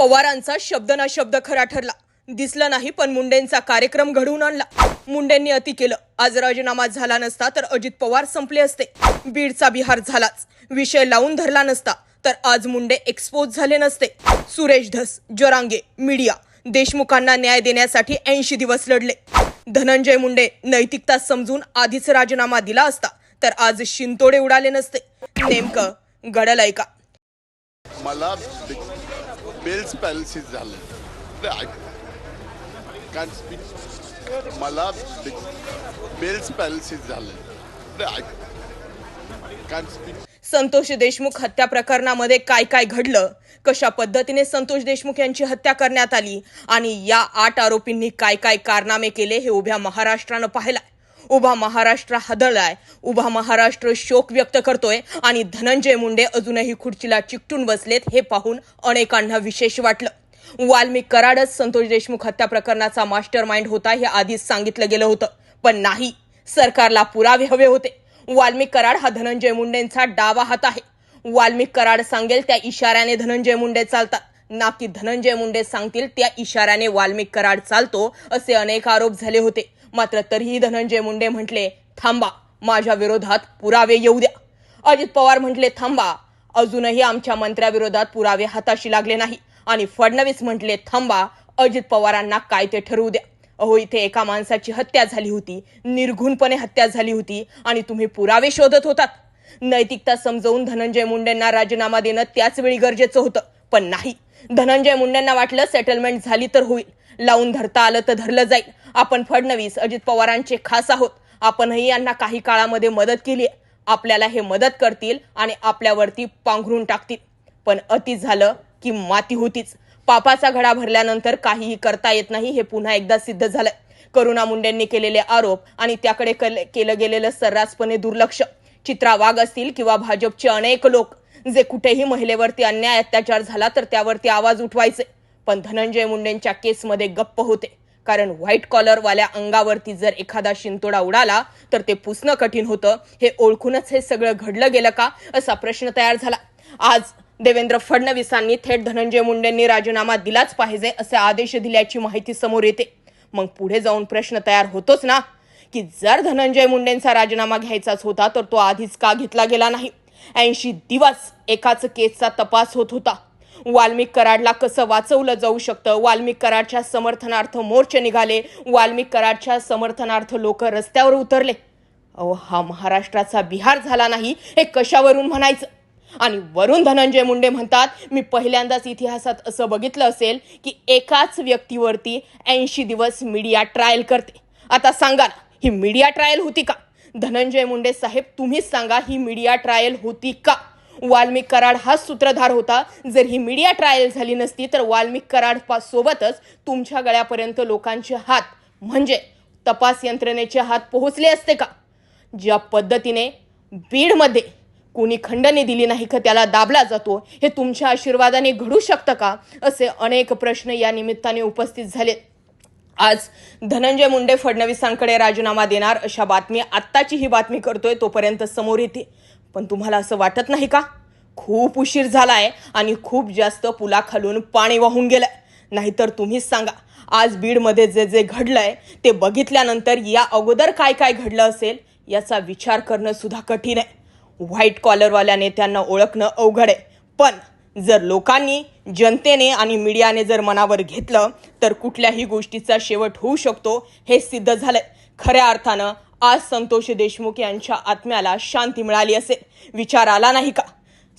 पवारांचा शब्द ना शब्द खरा ठरला. दिसला नाही पण मुंडेंचा कार्यक्रम घडवून आणला. मुंडेंनी अति केलं. आज राजीनामा झाला नसता तर अजित पवार संपले असते. बीडचा बिहार झालाच. विषय लावून धरला नसता तर आज मुंडे एक्सपोज झाले नसते. सुरेश धस जरांगे मीडिया देशमुखांना न्याय देण्यासाठी ऐंशी दिवस लढले. धनंजय मुंडे नैतिकता समजून आधीच राजीनामा दिला असता तर आज शिंतोडे उडाले नसते. नेमकं घडलंय का? मला बेल्स पॅलिसिस झालं. कॅन स्पीक मला बेल्स पॅलिसिस झालं. कॅन स्पीक संतोष देशमुख हत्या प्रकरणामध्ये काय काय घडलं? कशा पद्धतीने संतोष देशमुख यांची हत्या करण्यात आली? आणि या आठ आरोपींनी काय काय कारनामे केले हे उभ्या महाराष्ट्रानं पाहिलाय. उभा महाराष्ट्र हदळलाय उभा महाराष्ट्र शोक व्यक्त करतोय आणि धनंजय मुंडे अजूनही खुर्चीला चिकटून बसलेत हे पाहून अनेकांना विशेष वाटलं. वाल्मिक कराडच संतोष देशमुख हत्या प्रकरणाचा मास्टर माइंड होता हे आधीच सांगितलं गेलं होतं. पण नाही सरकारला पुरावे हवे होते. वाल्मिक कराड हा धनंजय मुंडेंचा डावा हात आहे. वाल्मिक कराड सांगेल त्या इशाऱ्याने धनंजय मुंडे चालतात. ना की धनंजय मुंडे सांगतील त्या इशाऱ्याने वाल्मिक कराड चालतो असे अनेक आरोप झाले होते. मात्र तरीही धनंजय मुंडे म्हटले थांबा माझ्या विरोधात पुरावे येऊ द्या. अजित पवार म्हटले थांबा अजूनही आमच्या मंत्र्याविरोधात पुरावे हाताशी लागले नाही. आणि फडणवीस म्हटले थांबा अजित पवारांना काय ते ठरवू द्या. अहो इथे एका माणसाची हत्या झाली होती निर्घुणपणे हत्या झाली होती आणि तुम्ही पुरावे शोधत होतात. नैतिकता समजवून धनंजय मुंडेंना राजीनामा देणं त्याच वेळी गरजेचं होतं पण नाही. धनंजय मुंडेंना वाटलं सेटलमेंट झाली तर होईल. लावून धरता आलं तर धरलं जाईल. आपण फडणवीस अजित पवारांचे खास आहोत. आपणही यांना काही काळामध्ये मदत केली आपल्याला हे मदत करतील आणि आपल्यावरती पांघरून टाकतील. पण अति झालं की माती होतीच. पापाचा घडा भरल्यानंतर काहीही करता येत नाही हे पुन्हा एकदा सिद्ध झालंय. करुणा मुंडेंनी केलेले आरोप आणि त्याकडे केलं गेलेलं सर्रासपणे दुर्लक्ष. चित्रा वाघ असतील किंवा भाजपचे अनेक लोक जे कुठेही महिलेवरती अन्याय अत्याचार झाला तर त्यावरती आवाज उठवायचे. पण धनंजय मुंडेंच्या केसमध्ये गप्प होते. कारण व्हाईट कॉलरवाल्या अंगावरती जर एखादा शिंतोडा उडाला तर ते पुसणं कठीण होतं. हे ओळखूनच हे सगळं घडलं गेलं का? असा प्रश्न तयार झाला. आज देवेंद्र फडणवीसांनी थेट धनंजय मुंडेंनी राजीनामा दिलाच पाहिजे असे आदेश दिल्याची माहिती समोर येते. मग पुढे जाऊन प्रश्न तयार होतोच ना? की जर धनंजय मुंडेंचा राजीनामा घ्यायचाच होता तर तो आधीच का घेतला गेला नाही? ऐंशी दिवस एकाच केसचा तपास होत होता. वाल्मिक कराडला कसं वाचवलं जाऊ शकतं? वाल्मिक कराडच्या समर्थनार्थ मोर्चे निघाले. वाल्मिक कराडच्या समर्थनार्थ लोक रस्त्यावर उतरले. अहो हा महाराष्ट्राचा बिहार झाला नाही हे कशावरून म्हणायचं? आणि वरुण धनंजय मुंडे म्हणतात मी पहिल्यांदाच इतिहासात असं बघितलं असेल की एकाच व्यक्तीवरती ऐंशी दिवस मीडिया ट्रायल करते. आता सांगा ना ही मीडिया ट्रायल होती का? धनंजय मुंडे साहेब तुम्हीच सांगा ही मीडिया ट्रायल होती का? वाल्मिक कराड हाच सूत्रधार होता. जर ही मीडिया ट्रायल झाली नसती तर वाल्मिक कराड पा- सोबतच तुमच्या गळ्यापर्यंत लोकांचे हात म्हणजे तपास यंत्रणेचे हात पोहोचले असते का? ज्या पद्धतीने बीडमध्ये कोणी खंडणी दिली नाही का त्याला दाबला जातो हे तुमच्या आशीर्वादाने घडू शकतं का? असे अनेक प्रश्न या निमित्ताने उपस्थित झालेत. आज धनंजय मुंडे फडणवीसांकडे राजीनामा देणार अशा बातमी आत्ताची ही बातमी करतोय तोपर्यंत समोर येते. पण तुम्हाला असं वाटत नाही का? खूप उशीर झालाय आणि खूप जास्त पुलाखालून पाणी वाहून गेलंय. नाहीतर तुम्हीच सांगा आज बीडमध्ये जे जे घडलंय ते बघितल्यानंतर या अगोदर काय काय घडलं असेल याचा विचार करणं सुद्धा कठीण आहे. व्हाईट कॉलरवाल्या नेत्यांना ओळखणं अवघड आहे. पण जर लोकांनी जनतेने आणि मीडियाने जर मनावर घेतलं तर कुठल्याही गोष्टीचा शेवट होऊ शकतो. हे सिद्ध झालंय. खऱ्या अर्थानं आज संतोष देशमुख यांच्या आत्म्याला शांती मिळाली असेल. विचार आला नाही का?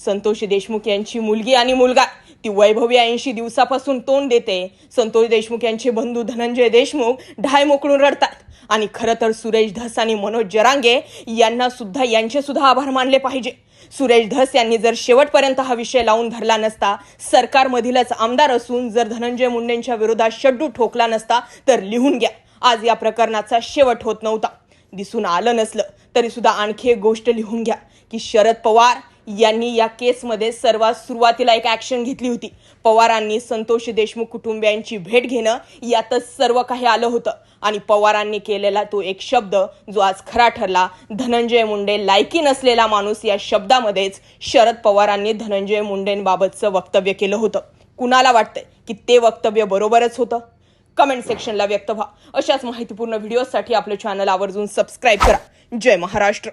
संतोष देशमुख यांची मुलगी आणि मुलगा ती वैभवी ऐंशी दिवसापासून तोंड देते. संतोष देशमुख यांचे बंधू धनंजय देशमुख ढाय मोकळून रडतात. आणि खरं तर सुरेश धस आणि मनोज जरांगे यांना सुद्धा यांचे सुद्धा आभार मानले पाहिजे. सुरेश धस यांनी जर शेवटपर्यंत हा विषय लावून धरला नसता सरकारमधीलच आमदार असून जर धनंजय मुंडेंच्या विरोधात शड्डू ठोकला नसता तर लिहून घ्या. आज या प्रकरणाचा शेवट होत नव्हता. दिसून आलं नसलं तरी सुद्धा आणखी एक गोष्ट लिहून घ्या की शरद पवार यांनी या केसमध्ये सर्वात सुरुवातीला एक ॲक्शन घेतली होती. पवारांनी संतोष देशमुख कुटुंबियांची भेट घेणं यातच सर्व काही आलं होतं. आणि पवारांनी केलेला तो एक शब्द जो आज खरा ठरला धनंजय मुंडे लायकी नसलेला माणूस या शब्दामध्येच शरद पवारांनी धनंजय मुंडेंबाबतचं वक्तव्य केलं होतं. कुणाला वाटतंय की ते वक्तव्य बरोबरच होतं? कमेंट सेक्शनला व्यक्त व्हा. अशाच माहितीपूर्ण व्हिडिओसाठी आपलं चॅनल आवर्जून सबस्क्राईब करा. जय महाराष्ट्र.